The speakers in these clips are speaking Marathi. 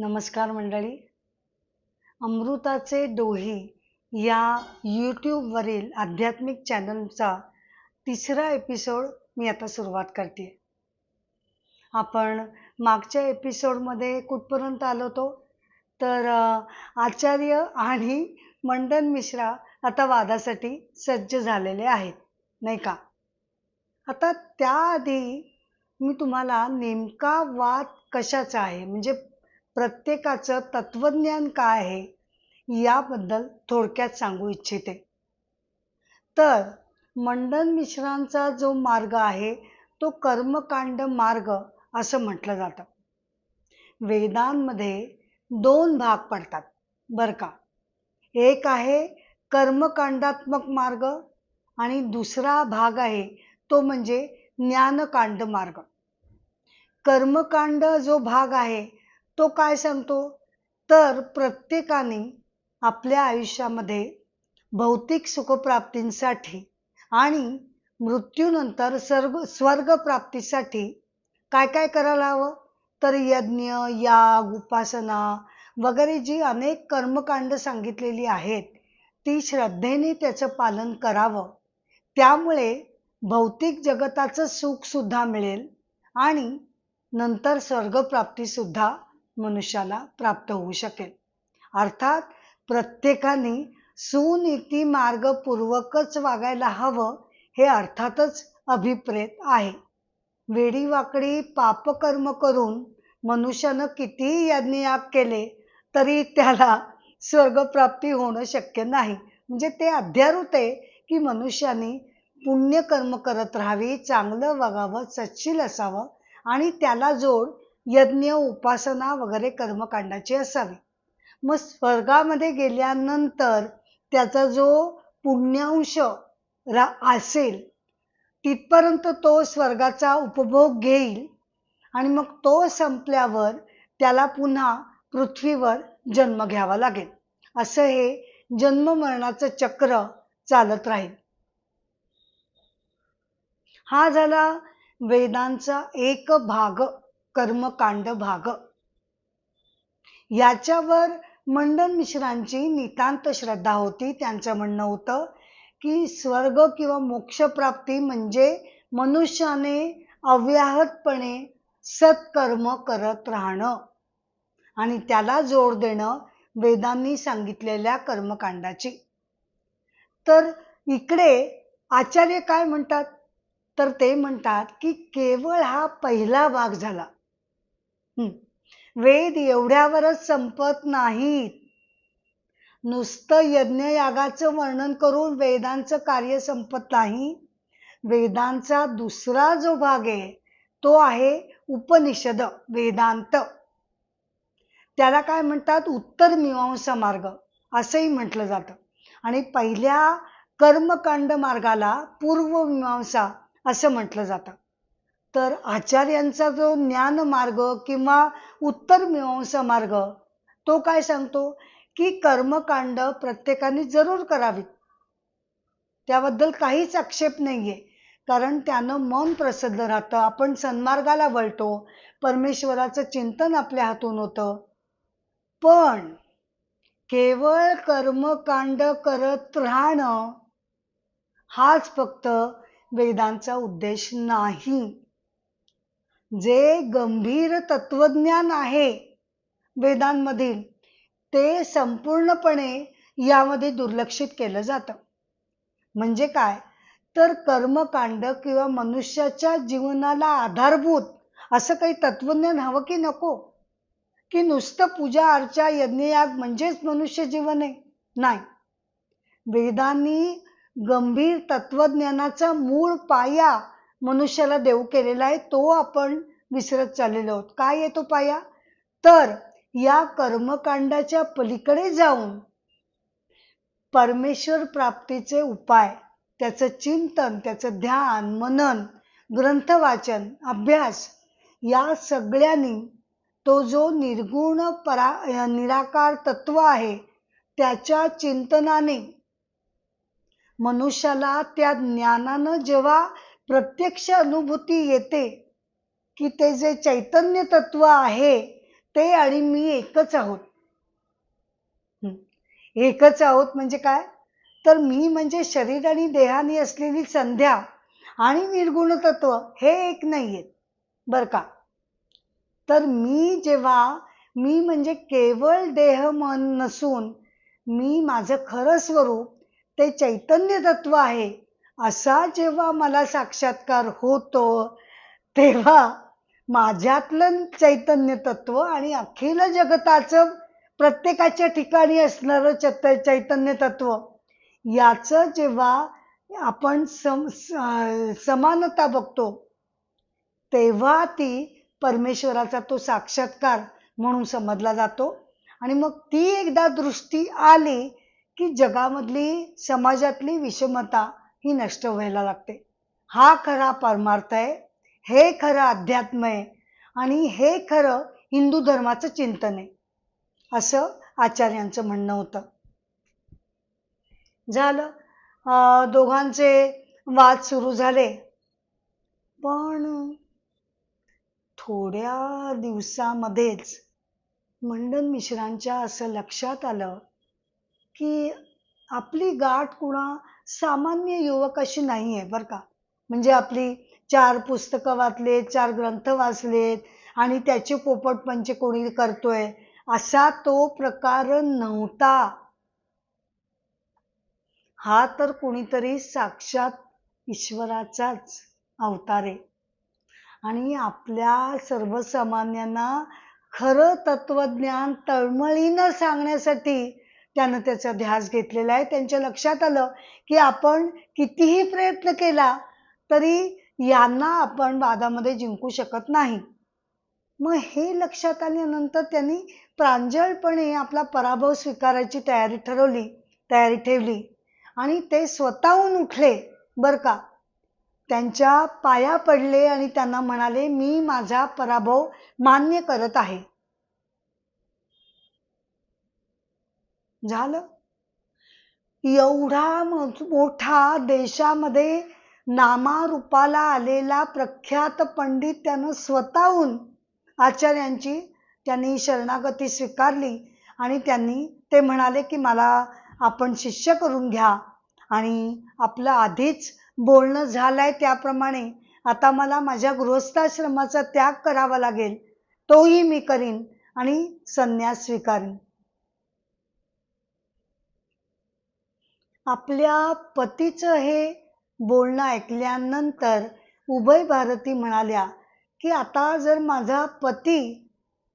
नमस्कार मंडळी. अमृताचे डोही या यूट्यूबवरील आध्यात्मिक चॅनलचा तिसरा एपिसोड मी आता सुरुवात करते. आपण मागच्या एपिसोडमध्ये कुठपर्यंत आलो होतो? तर आचार्य आणि मंडन मिश्रा आता वादासाठी सज्ज झालेले आहेत नाही का? आता त्याआधी मी तुम्हाला नेमका वाद कशाचा आहे? म्हणजे प्रत्येकाचं तत्वज्ञान काय आहे याबद्दल थोडक्यात सांगू इच्छिते. तर मंडन मिश्रांचा जो मार्ग आहे तो कर्मकांड मार्ग असं म्हटलं जातं. वेदांमध्ये दोन भाग पडतात बरं का? एक आहे कर्मकांडात्मक मार्ग आणि दुसरा भाग आहे तो म्हणजे ज्ञानकांड मार्ग. कर्मकांड जो भाग आहे तो काय सांगतो? तर प्रत्येकाने आपल्या आयुष्यामध्ये भौतिक सुखप्राप्तींसाठी आणि मृत्यूनंतर सर्ग स्वर्गप्राप्तीसाठी काय काय करायला हवं? तर यज्ञ याग उपासना वगैरे जी अनेक कर्मकांड सांगितलेली आहेत ती श्रद्धेने त्याचं पालन करावं. त्यामुळे भौतिक जगताचं सुखसुद्धा मिळेल आणि नंतर स्वर्गप्राप्तीसुद्धा मनुष्याला प्राप्त होऊ शकेल. अर्थात प्रत्येकाने सुनीती मार्गपूर्वकच वागायला हवं हे अर्थातच अभिप्रेत आहे. वेडीवाकडी पापकर्म करून मनुष्यानं कितीही यज्ञयाग केले तरी त्याला स्वर्गप्राप्ती होणं शक्य नाही. म्हणजे ते अध्यारूत आहे की मनुष्याने पुण्यकर्म करत राहावी चांगलं वागावं सच्शील असावं आणि त्याला जोड यज्ञ उपासना वगैरे कर्मकांडाची असावी. मग स्वर्गामध्ये गेल्यानंतर त्याचा जो पुण्यांश रा असेल तिथपर्यंत तो स्वर्गाचा उपभोग घेईल आणि मग तो संपल्यावर त्याला पुन्हा पृथ्वीवर जन्म घ्यावा लागेल. असं हे जन्म मरणाचं चक्र चालत राहील. हा झाला वेदांचा एक भाग. कर्मकांड भाग. याच्यावर मंडन मिश्रांची नितांत श्रद्धा होती. त्यांचं म्हणणं होतं की स्वर्ग किंवा मोक्षप्राप्ती म्हणजे मनुष्याने अव्याहतपणे सत्कर्म करत राहणं आणि त्याला जोड देणं वेदांनी सांगितलेल्या कर्मकांडाची. तर इकडे आचार्य काय म्हणतात? तर ते म्हणतात की केवळ हा पहिला भाग झाला. वेद एवढ्यावरच संपत नाहीत. नुसतं यज्ञयागाचं वर्णन करून वेदांचं कार्य संपत नाही. वेदांचा दुसरा जो भाग आहे तो आहे उपनिषद वेदांत. त्याला काय म्हणतात? उत्तर मीमांसा मार्ग. असंही म्हटलं जातं. आणि पहिल्या कर्मकांड मार्गाला पूर्व मीमांसा असं म्हटलं जातं. तर आचार्यांचा जो ज्ञान मार्ग किंवा उत्तर मीमांसा मार्ग तो काय सांगतो? की कर्मकांड प्रत्येकाने जरूर करावीत. त्याबद्दल काहीच आक्षेप नाहीये. कारण त्यानं मन प्रसन्न राहतं आपण सन्मार्गाला वळतो परमेश्वराचं चिंतन आपल्या हातून होतं. पण केवळ कर्मकांड करत राहणं हाच फक्त वेदांचा उद्देश नाही. जे गंभीर तत्वज्ञान आहे वेदांमधील ते संपूर्णपणे यामध्ये दुर्लक्षित केलं जातं. म्हणजे काय? तर कर्मकांड किंवा मनुष्याच्या जीवनाला आधारभूत असं काही तत्वज्ञान हवं की नको? की नुसतं पूजा अर्चा यज्ञयाग म्हणजेच मनुष्य जीवन? आहे नाही. वेदांनी गंभीर तत्वज्ञानाचा मूळ पाया मनुष्याला देऊ केलेला आहे तो आपण विसरत चाललेलो आहोत. काय येतो पाया? तर या कर्मकांडाच्या पलीकडे जाऊन परमेश्वर प्राप्तीचे उपाय त्याचं चिंतन त्याचं ध्यान मनन ग्रंथ वाचन अभ्यास या सगळ्यांनी तो जो निर्गुण परा निराकार तत्व आहे त्याच्या चिंतनाने मनुष्याला त्या ज्ञानानं जेव्हा प्रत्यक्ष अनुभूती येते की ते जे चैतन्य तत्व आहे ते आणि मी एकच आहोत. एकच आहोत म्हणजे काय? तर मी म्हणजे शरीर आणि देहाने असलेली संध्या आणि निर्गुण तत्व हे एक नाही आहेत बर का? तर मी जेव्हा मी म्हणजे केवळ देह मन नसून मी माझं खरं स्वरूप ते चैतन्य तत्व आहे असा जेव्हा मला साक्षात्कार होतो तेव्हा माझ्यातलं चैतन्य तत्व आणि अखिल जगताचं प्रत्येकाच्या ठिकाणी असणारं चत चैतन्य तत्व याचं जेव्हा आपण सम समानता बघतो तेव्हा ती परमेश्वराचा तो साक्षात्कार म्हणून समजला जातो. आणि मग ती एकदा दृष्टी आली की जगामधली समाजातली विषमता ही नष्ट व्हायला लागते. हा खरा परमार्थ आहे हे खरं अध्यात्म आहे आणि हे खरं हिंदू धर्माचं चिंतन आहे. असं आचार्यांचं म्हणणं होतं. झालं. दोघांचे वाद सुरू झाले. पण थोड्या दिवसामध्येच मंडन मिश्रांच्या असं लक्षात आलं की आपली गाठ कुणा सामान्य युवकाशी नाही आहे बरं का. म्हणजे आपली चार पुस्तकं वाचलेत चार ग्रंथ वाचलेत आणि त्याचे पोपटपंच कोणी करतोय असा तो प्रकार नव्हता. हा तर कोणीतरी साक्षात ईश्वराचाच अवतार आहे. आणि आपल्या सर्वसामान्यांना खरं तत्वज्ञान तळमळीनं सांगण्यासाठी त्यानं त्याचा ध्यास घेतलेला आहे. त्यांच्या लक्षात आलं की आपण कितीही प्रयत्न केला तरी यांना आपण वादामध्ये जिंकू शकत नाही. मग हे लक्षात आल्यानंतर त्यांनी प्रांजळपणे आपला पराभव स्वीकारायची तयारी ठरवली तयारी ठेवली आणि ते स्वतःहून उठले बर का. त्यांच्या पाया पडले आणि त्यांना म्हणाले मी माझा पराभव मान्य करत आहे. झालं. एवढा मोठा देशामध्ये नामारूपाला आलेला प्रख्यात पंडित त्यानं स्वतःहून आचार्यांची त्यांनी शरणागती स्वीकारली आणि त्यांनी ते म्हणाले की मला आपण शिष्य करून घ्या आणि आपलं आधीच बोलणं झालंय त्याप्रमाणे. आता मला माझ्या गृहस्थाश्रमाचा त्याग करावा लागेल. तोही मी करीन आणि संन्यास स्वीकारीन. आपल्या पतीचं हे बोलणं ऐकल्यानंतर उभय भारती म्हणाल्या की आता जर माझा पती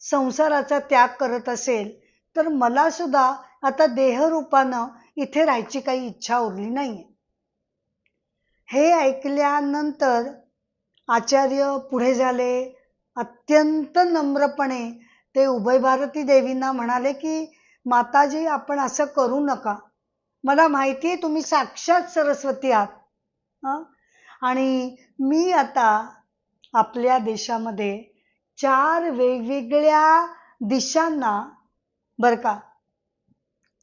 संसाराचा त्याग करत असेल तर मला सुद्धा आता देहरूपानं इथे राहायची काही इच्छा उरली नाही हे ऐकल्यानंतर आचार्य पुढे झाले. अत्यंत नम्रपणे ते उभय भारती देवींना म्हणाले की माताजी आपण असं करू नका. मला माहिती आहे तुम्ही साक्षात सरस्वती आहात. आणि मी आता आपल्या देशामध्ये चार वेगवेगळ्या दिशांना बर का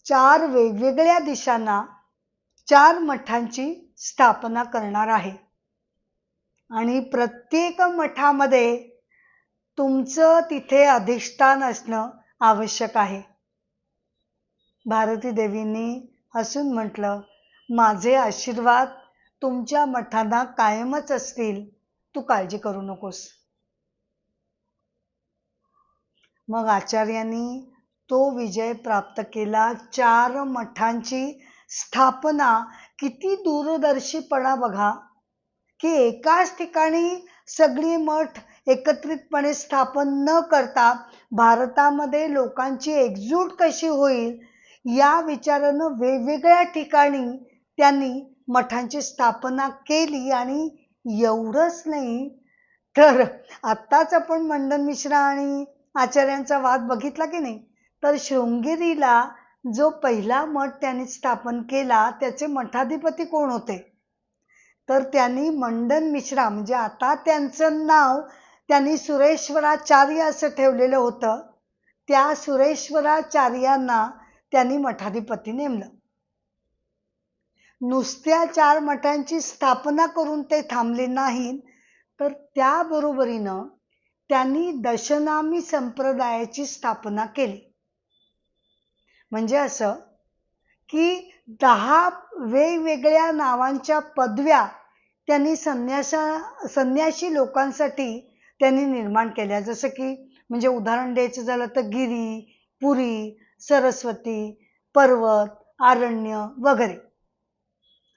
चार वेगवेगळ्या दिशांना चार मठांची स्थापना करणार आहे. आणि प्रत्येक मठामध्ये तुमचं तिथे अधिष्ठान असणं आवश्यक आहे. भारती देवींनी हसून म्हटलं माझे आशीर्वाद तुमच्या मठांना कायमच असतील. तू काळजी करू नकोस. मग आचार्यांनी तो विजय प्राप्त केला. चार मठांची स्थापना. किती दूरदर्शीपणा बघा. की एकाच ठिकाणी सगळी मठ एकत्रितपणे स्थापन न करता भारतामध्ये लोकांची एकजूट कशी होईल या विचारानं वेगवेगळ्या ठिकाणी त्यांनी मठांची स्थापना केली आणि एवढंच नाही तर आत्ताच आपण मंडन मिश्रा आणि आचार्यांचा वाद बघितला की नाही तर शृंगेरीला जो पहिला मठ त्यांनी स्थापन केला त्याचे मठाधिपती कोण होते? तर त्यांनी मंडन मिश्रा म्हणजे आता त्यांचं नाव त्यांनी सुरेश्वराचार्य असं ठेवलेलं होतं. त्या सुरेश्वराचार्यांना त्यांनी मठाधिपती नेमलं. नुसत्या चार मठांची स्थापना करून ते थांबले नाही तर त्याबरोबरीनं त्यांनी दशनामी संप्रदायाची स्थापना केली. म्हणजे असं की दहा वेगवेगळ्या नावांच्या पदव्या त्यांनी संन्यासा संन्याशी लोकांसाठी त्यांनी निर्माण केल्या. जसं की म्हणजे उदाहरण द्यायचं झालं तर गिरी पुरी सरस्वती पर्वत आरण्य वगैरे.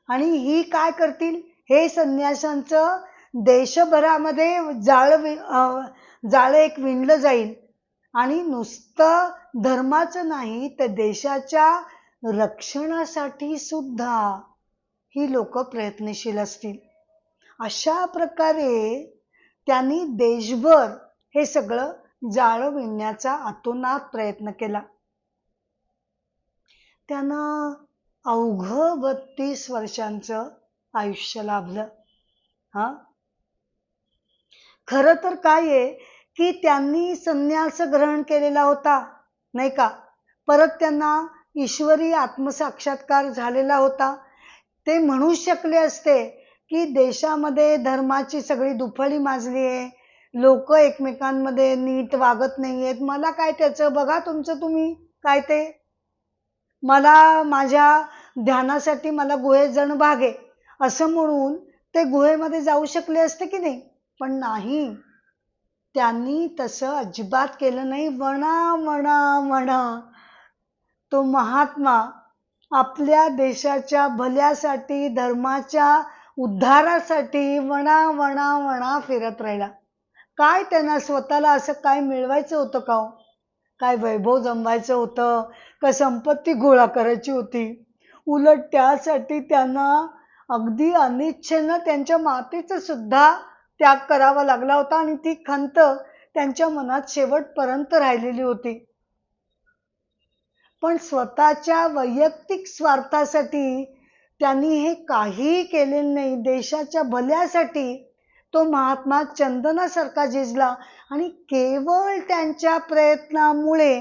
आणि ही काय करतील? हे संन्यासांचं देशभरामध्ये जाळ जाळं एक विणलं जाईल. आणि नुसतं धर्माचं नाही तर देशाच्या रक्षणासाठी सुद्धा ही लोक प्रयत्नशील असतील. अशा प्रकारे त्यांनी देशभर हे सगळं जाळं विणण्याचा अतोनात प्रयत्न केला. त्यांना अवघ बत्तीस वर्षांचं आयुष्य लाभलं. हा? खरं तर काय आहे की त्यांनी संन्यास ग्रहण केलेला होता नाही का? परत त्यांना ईश्वरी आत्मसाक्षात्कार झालेला होता. ते म्हणू शकले असते की देशामध्ये धर्माची सगळी दुफळी माजली आहे. लोक एकमेकांमध्ये नीट वागत नाहीयेत. मला काय त्याचं? बघा तुमचं तुम्ही. काय ते? मला माझ्या ध्यानासाठी मला गुहे जण भागे असं म्हणून ते गुहेमध्ये जाऊ शकले असते की नाही? पण नाही. त्यांनी तसं अजिबात केलं नाही. वणा म्हणा म्हणा तो महात्मा आपल्या देशाच्या भल्यासाठी धर्माच्या उद्धारासाठी वणा वणा म्हणा फिरत राहिला. काय त्यांना स्वतःला असं काय मिळवायचं होतं का हो? काय वैभव जमवायचं होतं? का संपत्ती गोळा करायची होती? उलट त्यासाठी त्यांना अगदी अनिच्छेनं त्यांच्या मातेचा सुद्धा त्याग करावा लागला होता आणि ती खंत त्यांच्या मनात शेवटपर्यंत राहिलेली होती. पण स्वतःच्या वैयक्तिक स्वार्थासाठी त्यांनी हे काहीही केलेलं नाही. देशाच्या भल्यासाठी तो महात्मा चंदनासारखा झिजला आणि केवळ त्यांच्या प्रयत्नामुळे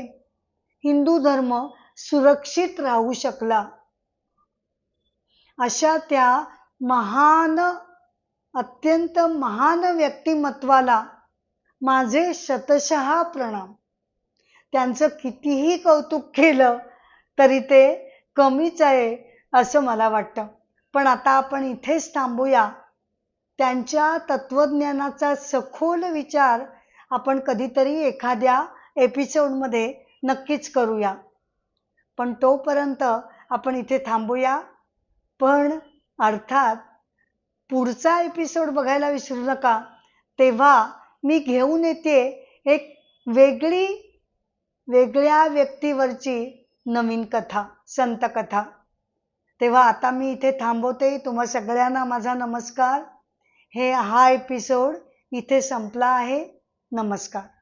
हिंदू धर्म सुरक्षित राहू शकला. अशा त्या महान अत्यंत महान व्यक्तिमत्वाला माझे शतशः प्रणाम. त्यांचं कितीही कौतुक केलं तरी ते कमीच आहे असं मला वाटतं. पण आता आपण इथेच थांबूया. त्यांच्या तत्वज्ञानाचा सखोल विचार आपण कधीतरी एखाद्या एपिसोडमध्ये नक्कीच करूया. पण तोपर्यंत आपण इथे थांबूया. पण अर्थात पुढचा एपिसोड बघायला विसरू नका. तेव्हा मी घेऊन येते एक वेगळी वेगळ्या व्यक्तीवरची नवीन कथा संत कथा. तेव्हा आता मी इथे थांबवते. तुम्हा सगळ्यांना माझा नमस्कार. हे हा एपिसोड इथे संपला आहे. नमस्कार.